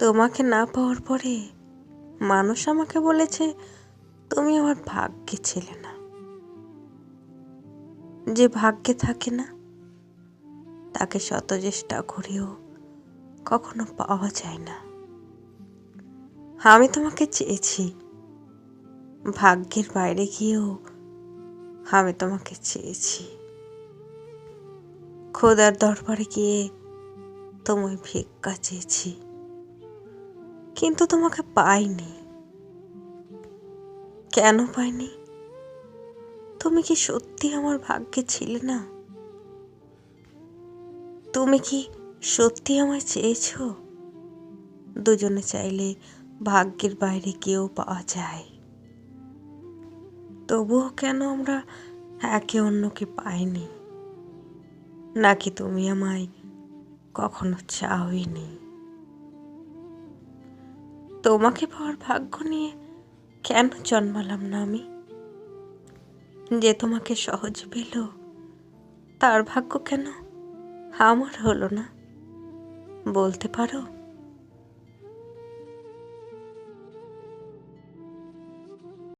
তোমাকে না পাওয়ার পরে মানুষ আমাকে বলেছে, তুমি আমার ভাগ্যে ছিলে না। যে ভাগ্যে থাকে না, তাকে শত চেষ্টা করেও কখনো পাওয়া যায় না। আমি তোমাকে চেয়েছি, ভাগ্যের বাইরে গিয়েও আমি তোমাকে চেয়েছি। খোদার দরবারে গিয়ে তোমায় ভিক্ষা চেয়েছি। কিন্তু তোমাকে পাইনি। কেন পাইনি? তুমি কি সত্যি আমার ভাগ্যে ছিলে না? তুমি কি সত্যি আমায় চেয়েছো? দুজনে চাইলে ভাগ্যের বাইরে কেউ পাওয়া যায়। তবুও কেন আমরা একে অন্যকে পাইনি? নাকি তুমি আমায় কখনো চাওইনি তোমাকে পাওয়ার ভাগ্য নিয়ে কেন জন্মালাম না আমি? যে তোমাকে সহজ পেল, তার ভাগ্য কেন? আমার হলো না। বলতে পারো?